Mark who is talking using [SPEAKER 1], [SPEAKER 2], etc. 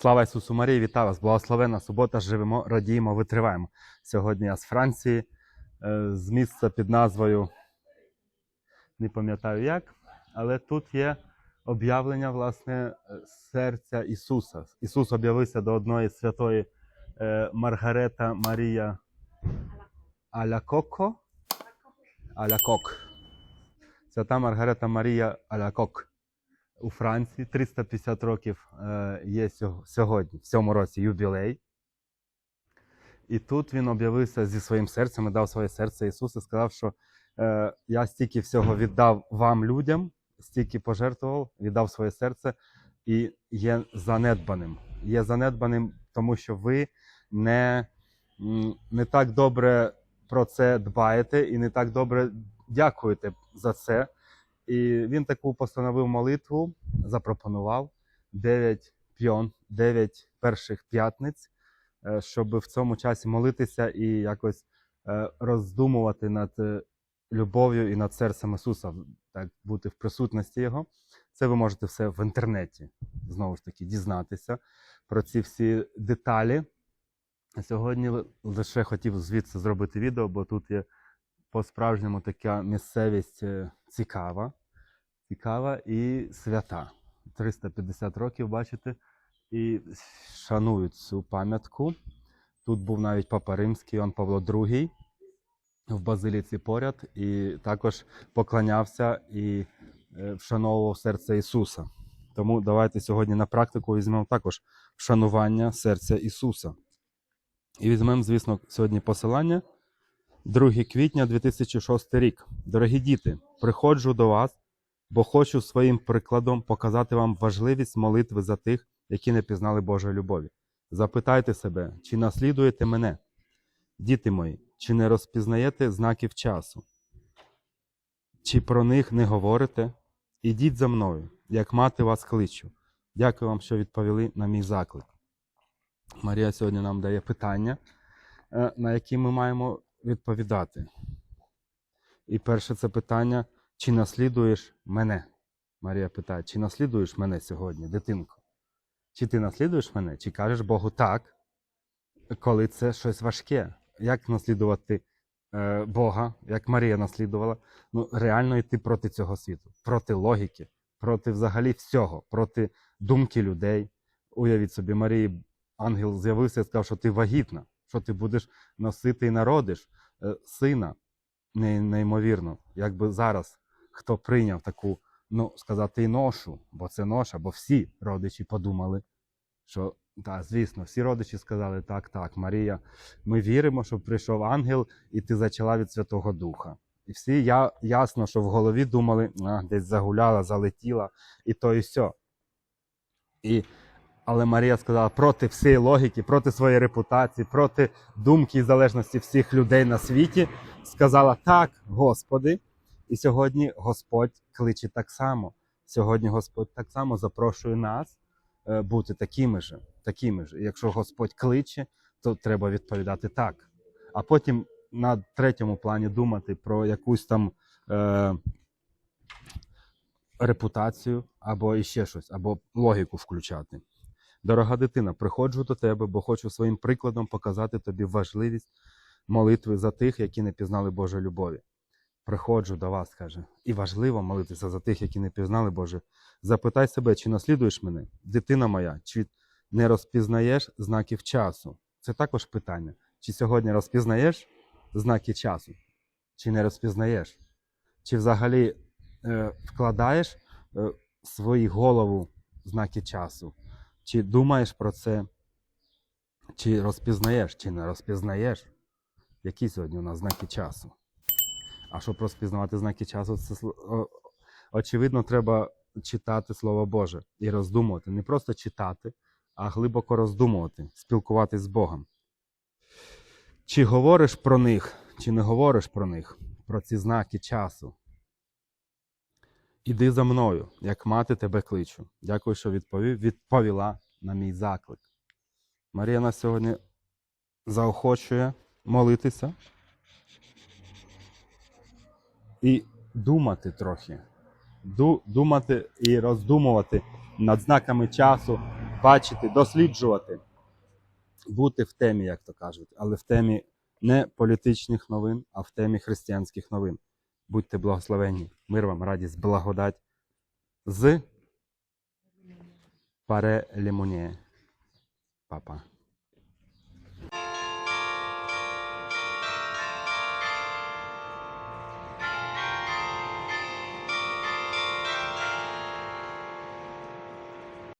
[SPEAKER 1] Слава Ісусу Марії, вітаю вас! Благословена субота, живемо, радіємо, витриваємо. Сьогодні я з Франції, е, з місця під назвою, не пам'ятаю як, але тут є об'явлення власне серця Ісуса. Ісус об'явився до одної святої е, Маргарета Марія Алякоко. Алякок. Свята Маргарета Марія Алякок у Франції 350 років е, є сьогодні, в цьому році юбілей. І тут він об'явився зі своїм серцем і дав своє серце Ісусу і сказав, що е, я стільки всього віддав вам, людям, стільки пожертвував, віддав своє серце і є занедбаним. Є занедбаним, тому що ви не, не так добре про це дбаєте і не так добре дякуєте за це. І він таку постановив молитву, запропонував 9 п'йон, 9 перших п'ятниць, е, щоб в цьому часі молитися і якось е, роздумувати над е, любов'ю і над серцем Ісуса, так бути в присутності Його. Це ви можете все в інтернеті знову ж таки дізнатися про ці всі деталі. Сьогодні лише хотів звідси зробити відео, бо тут є по-справжньому така місцевість цікава, цікава і свята. 350 років, бачите, і шанують цю пам'ятку. Тут був навіть Папа Римський, Іоанн Павло II в базиліці поряд, і також поклонявся і е, вшановував серце Ісуса. Тому давайте сьогодні на практику візьмемо також вшанування серця Ісуса. І візьмемо, звісно, сьогодні посилання. 2 квітня 2006 рік. Дорогі діти, приходжу до вас, бо хочу своїм прикладом показати вам важливість молитви за тих, які не пізнали Божої любові. Запитайте себе, чи наслідуєте мене? Діти мої, чи не розпізнаєте знаків часу? Чи про них не говорите? Ідіть за мною, як мати вас кличу. Дякую вам, що відповіли на мій заклик. Марія сьогодні нам дає питання, е, на які ми маємо відповідати. І перше це питання: чи наслідуєш мене? Марія питає, чи наслідуєш мене сьогодні, дитинко? Чи ти наслідуєш мене? Чи кажеш Богу так, коли це щось важке? Як наслідувати е, Бога, як Марія наслідувала? Ну, реально йти проти цього світу, проти логіки, проти взагалі всього, проти думки людей. Уявіть собі, Марії ангел з'явився і сказав, що ти вагітна, що ти будеш носити і народиш е, сина. Неймовірно, якби зараз хто прийняв таку, ну сказати, і ношу, бо це ноша, бо всі родичі подумали, що так, звісно, всі родичі сказали, так, так, Марія, ми віримо, що прийшов ангел, і ти зачала від Святого Духа. І всі я, ясно, що в голові думали, а, десь загуляла, залетіла, і то, і сьо. І, але Марія сказала проти всієї логіки, проти своєї репутації, проти думки і залежності всіх людей на світі, сказала так, Господи. І сьогодні Господь кличе так само. Сьогодні Господь так само запрошує нас е, бути такими ж, такими ж. І Якщо Господь кличе, то треба відповідати так. А потім на третьому плані думати про якусь там е, репутацію або іще щось, або логіку включати. Дорога дитина, приходжу до тебе, бо хочу своїм прикладом показати тобі важливість молитви за тих, які не пізнали Божої любові. Приходжу до вас, каже, і важливо молитися за тих, які не пізнали Боже. Запитай себе, чи наслідуєш мене, дитина моя, чи не розпізнаєш знаків часу? Це також питання. Чи сьогодні розпізнаєш знаки часу, чи не розпізнаєш? Чи взагалі е, вкладаєш е, в свою голову знаки часу? Чи думаєш про це? Чи розпізнаєш, чи не розпізнаєш? Які сьогодні у нас знаки часу? А щоб розпізнавати знаки часу, це очевидно, треба читати Слово Боже і роздумувати. Не просто читати, а глибоко роздумувати, спілкуватись з Богом. Чи говориш про них, чи не говориш про них, про ці знаки часу? Іди за мною, як мати тебе кличу. Дякую, що відповів, відповіла на мій заклик. Марія нас сьогодні заохочує молитися і думати трохи. Ду, думати і роздумувати над знаками часу, бачити, досліджувати, бути в темі, як то кажуть, але в темі не політичних новин, а в темі християнських новин. Будьте благословені. Мир вам, радість, благодать з Паре Лімоніє. Папа.